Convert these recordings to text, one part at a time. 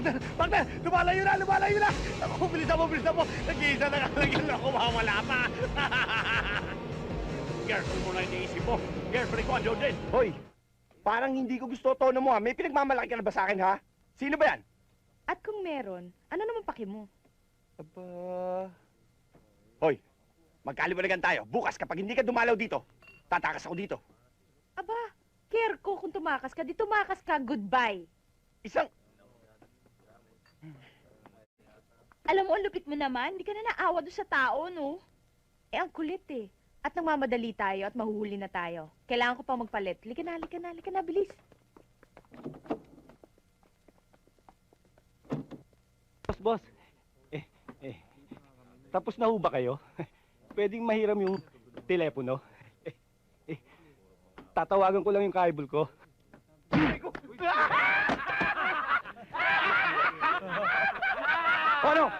Partner! Partner! Lumalayo na! Lumalayo na! Ako, mo! Bilisan mo! Nag-iisa na nga lang yun ako mawala pa! Girlfriend mo na iniisip mo! Girlfriend ko, andun din! Hoy, parang hindi ko gusto tono mo ha. May pinagmamalaki ka na ba sa akin ha? Sino ba yan? At kung meron, ano naman paki mo? Aba... Hoy, magkaliwanagan tayo. Bukas kapag hindi ka dumalaw dito, tatakas ako dito. Aba, care ko kung tumakas ka. Di tumakas ka, goodbye. Isang... Alam mo, ang lupit mo naman. Di ka na naawa doon sa tao, no? Eh, ang kulit eh. At nagmamadali tayo at mahuhuli na tayo. Kailangan ko pang magpalit. Lika na, lika na, lika na, bilis. Boss, boss. Eh, eh. Tapos na ba kayo? Pwedeng mahiram yung telepono? Eh, eh. Tatawagan ko lang yung kaibol ko. Ano?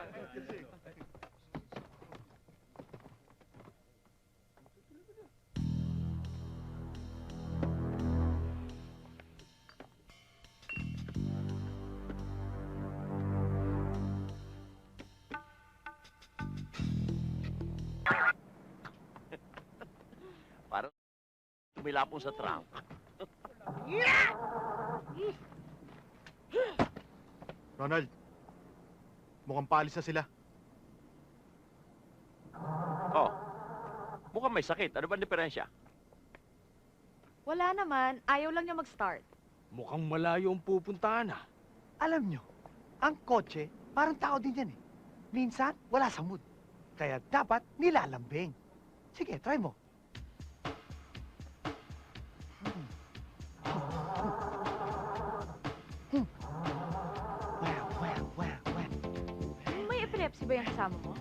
Parang tumilapong sa trunk. Ronald, mukhang paalis na sila. Oh, mukhang may sakit. Ano ba ang diferensya? Wala naman. Ayaw lang niya mag-start. Mukhang malayo ang pupuntahan ah. Alam nyo, ang kotse, parang tao din yan eh. Minsan, wala sa mood. Kaya dapat nilalambing. Sige, try mo. Ba yung kasama mo?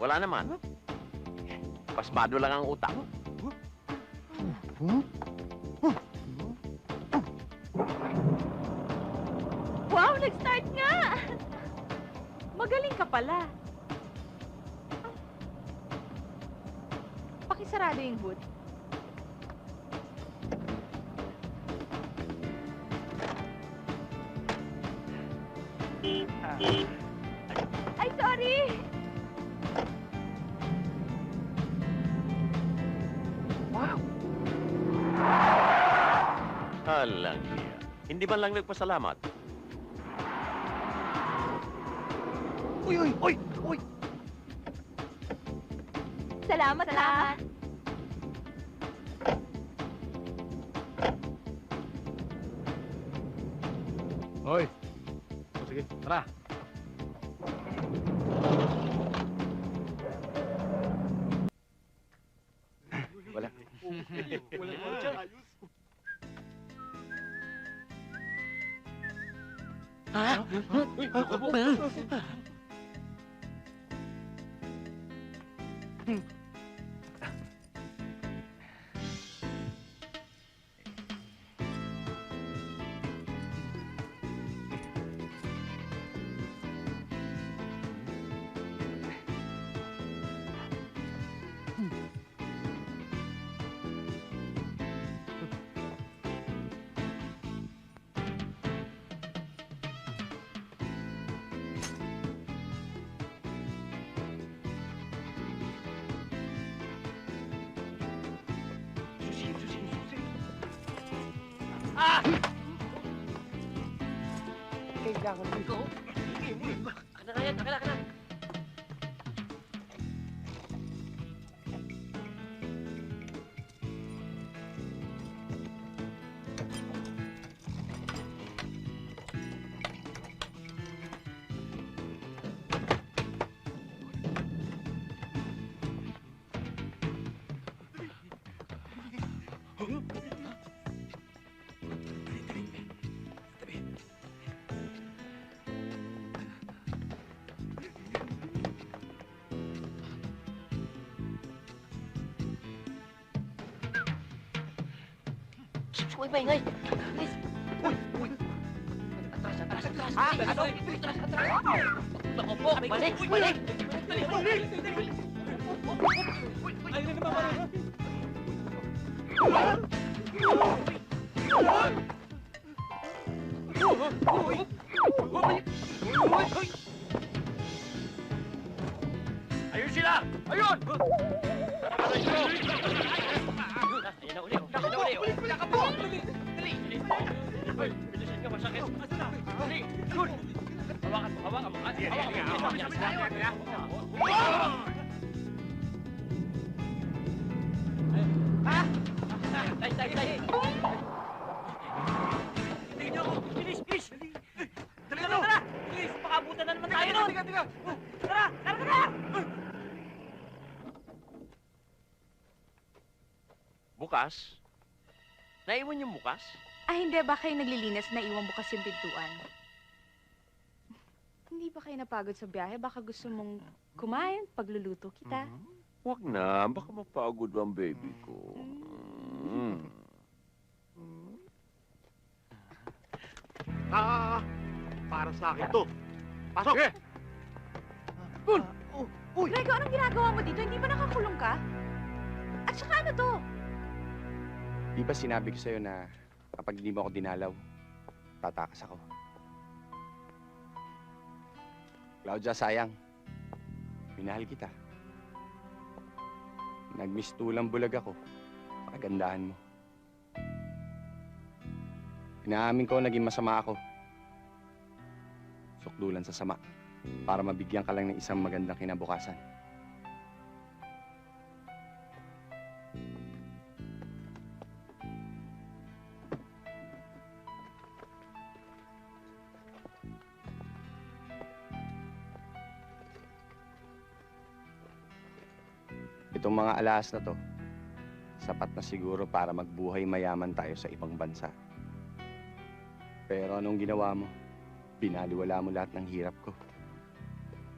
Wala naman. Pasmado lang ang utak. Wow, nag-start nga! Magaling ka pala. Ah. Pakisarado yung hood. Ay, sorry! Wow! Alang niya. Hindi man lang nagpasalamat. Uy, uy, uy, uy! Salamat, Salamat. Hoy. O sige, tara. Wala. Kailangan mo. Uy, maingay! Uy! Uy! Atras, atras, atras! Ah, ano? Atras, atras! Nako po! Balik! Balik! Balik! Balik! Ay, na naman! Uy! Uy! Uy! Uy! Ayun sila! Ayun! Ayun! Uli. oh. Dali! Dali! Hoy, bilisan ka, masakit. Dali! Yun! Hawakan mo, hawakan mo. Ah, Hawakan mo. Ah! Dali, dali, dali! Tingnan niyo ako! Bilis, bilis! Dali na naman tayo nun! Tara! Tara, tara! Bukas? Naiwan yung bukas? Ah, hindi. Baka kayo naglilinis na iwan bukas yung pintuan. Hindi ba kayo napagod sa biyahe? Baka gusto mong kumain, pagluluto kita. Huwag na, baka mapagod ang baby ko. Mm. Ah, para sa akin to. Pasok! Ah, oh, uy! Grego, anong ginagawa mo dito? Hindi ba nakakulong ka? At saka ano to? Di ba sinabi ko sa'yo na kapag hindi mo ako dinalaw, tatakas ako? Claudia, sayang. Minahal kita. Nagmistulang bulag ako. Pakagandahan mo. Inaamin ko naging masama ako. Sukdulan sa sama. Para mabigyan ka lang ng isang magandang kinabukasan. Alas na to, sapat na siguro para magbuhay mayaman tayo sa ibang bansa. Pero anong ginawa mo? Binaliwala mo lahat ng hirap ko.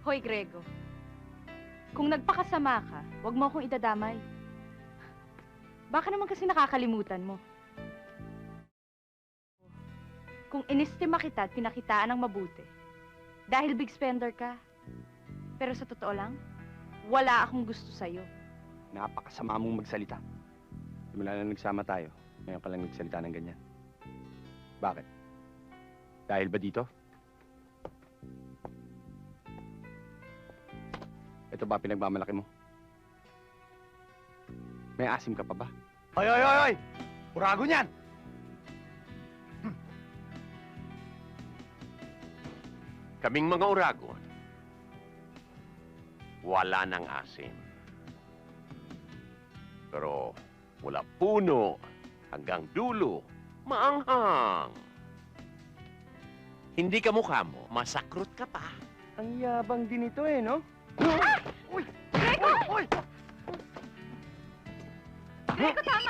Hoy, Grego. Kung nagpakasama ka, huwag mo akong idadamay. Baka naman kasi nakakalimutan mo. Kung inistima kita at pinakitaan ng mabuti, dahil big spender ka. Pero sa totoo lang, wala akong gusto sa'yo. Napakasama mong magsalita. Simula na nagsama tayo, ngayon ka lang nagsalita ng ganyan. Bakit? Dahil ba dito? Ito ba pinagmamalaki mo? May asim ka pa ba? Hoy, hoy, hoy, hoy! Purago niyan! Kaming mga uragon, wala ng asim. Pero mula puno hanggang dulo, maanghang. Hindi ka mukha mo, masakrot ka pa. Ang yabang din ito eh, no? Grego! Grego, tama na! Hello!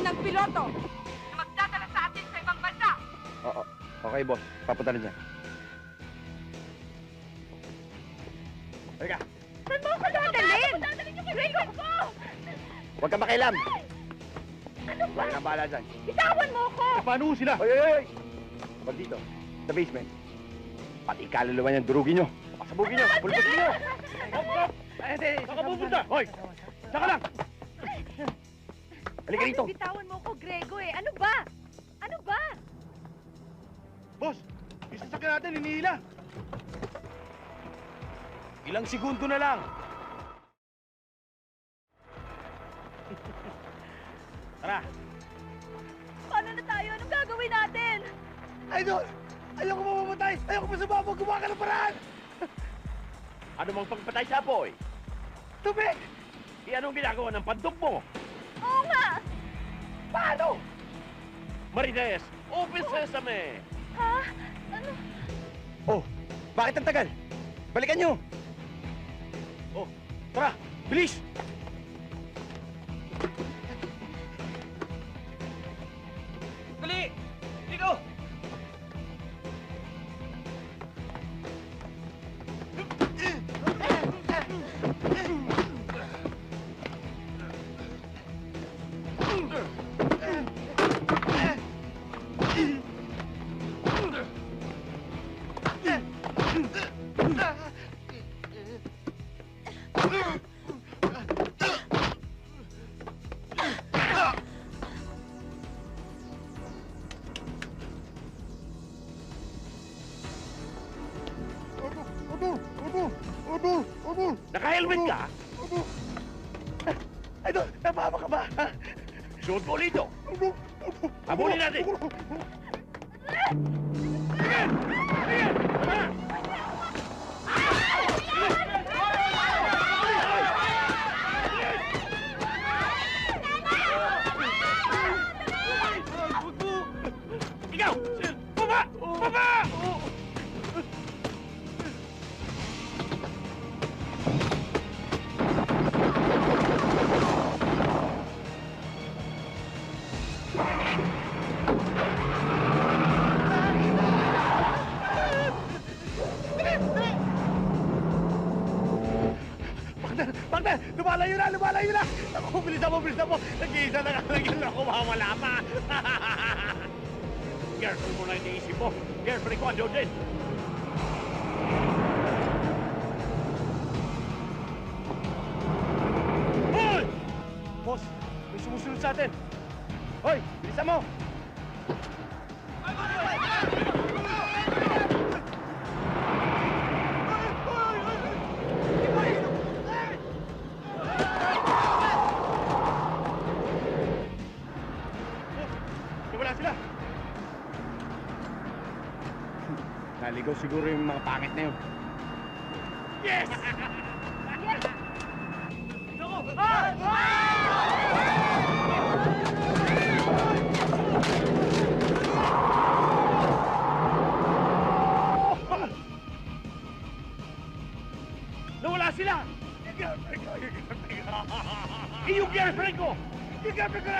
Tayo ng piloto na magdadala sa atin sa ibang bansa. Oo. Okay, boss. Papunta na dyan. Halika. Saan mo ako dadalhin? Grego! Huwag ka makialam. Ano ba? Huwag na bahala dyan. Bitawan mo ako! Paano sila? Hoy, hoy, hoy! Huwag dito. Sa basement. Pati kaluluwa niyang durugin niyo. Pasabugin niyo. Pulpusin niyo. Hop, hop! Ay, hindi. Saan ka pupunta? Hoy! Saan ka lang? Halika rito. Bitawan mo ako, Grego eh. Ano ba? Ano ba? Boss, yung sasakyan natin, hinihila. Ilang segundo na lang. Tara. Paano na tayo? Anong gagawin natin? Idol! Ayoko mamamatay! Ayoko pa sumabog! Gumawa ka ng paraan! Ano mang pagpatay sa apoy? Tubig! E anong ginagawa ng pandok mo? Paano? Marites, open sesame! Ha? Ano? Oh, bakit ang tagal? Balikan niyo. Oh, tara! Bilis! Naka-helmet ka? Ay, napahama ka ba? Suot mo ulit ito. Abulin natin. Lumalayo na! Lumalayo na! Ako, bilisan mo! Bilisan mo! Nag-iisa na lang yun ako. Mawala pa! Careful mo na iniisip mo. Careful ko, andun din. Pangit na yun. Yes! Nawala sila! Yung girlfriend ko! Yung girlfriend ko! Yung girlfriend ko! Yung girlfriend ko rin!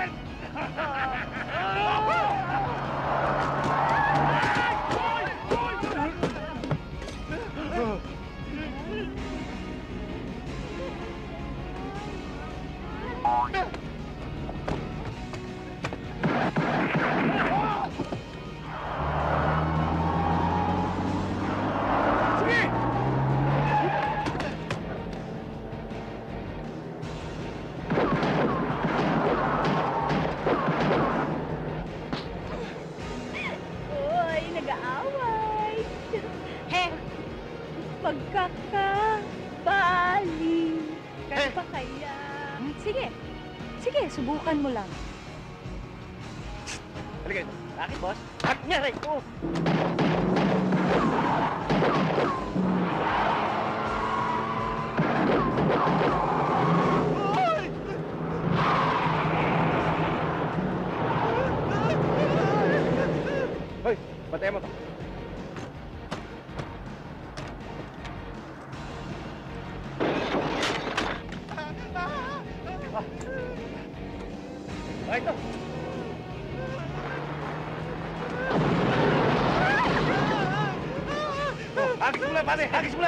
Subukan mo lang. Halika ito. Bakit, boss? At nangyari ko! Hoy, patay mo to. Pare! Hagis mo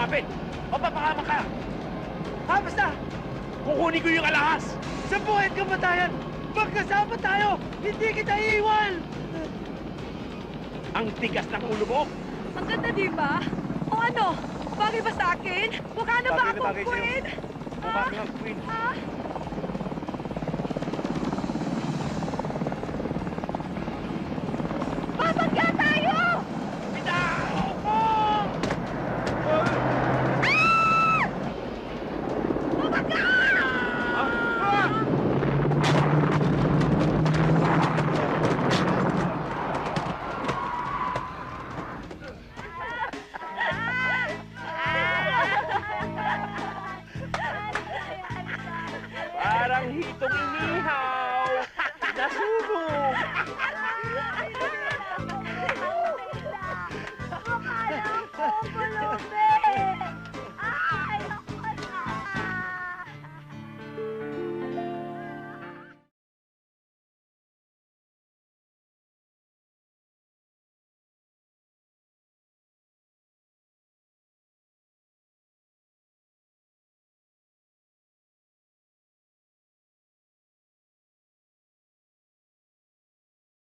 Bakit ka kumapit? Mapapakama ka! Ha, basta! Kukunin ko yung alahas! Sa buhay at kamatayan! Magkasama tayo! Hindi kita iiwan! Ang tigas ng ulo mo! Ang ganda, di ba? O ano? Bagay ba sa akin? Mukha na ba na akong queen? Mukha kang queen. Ah?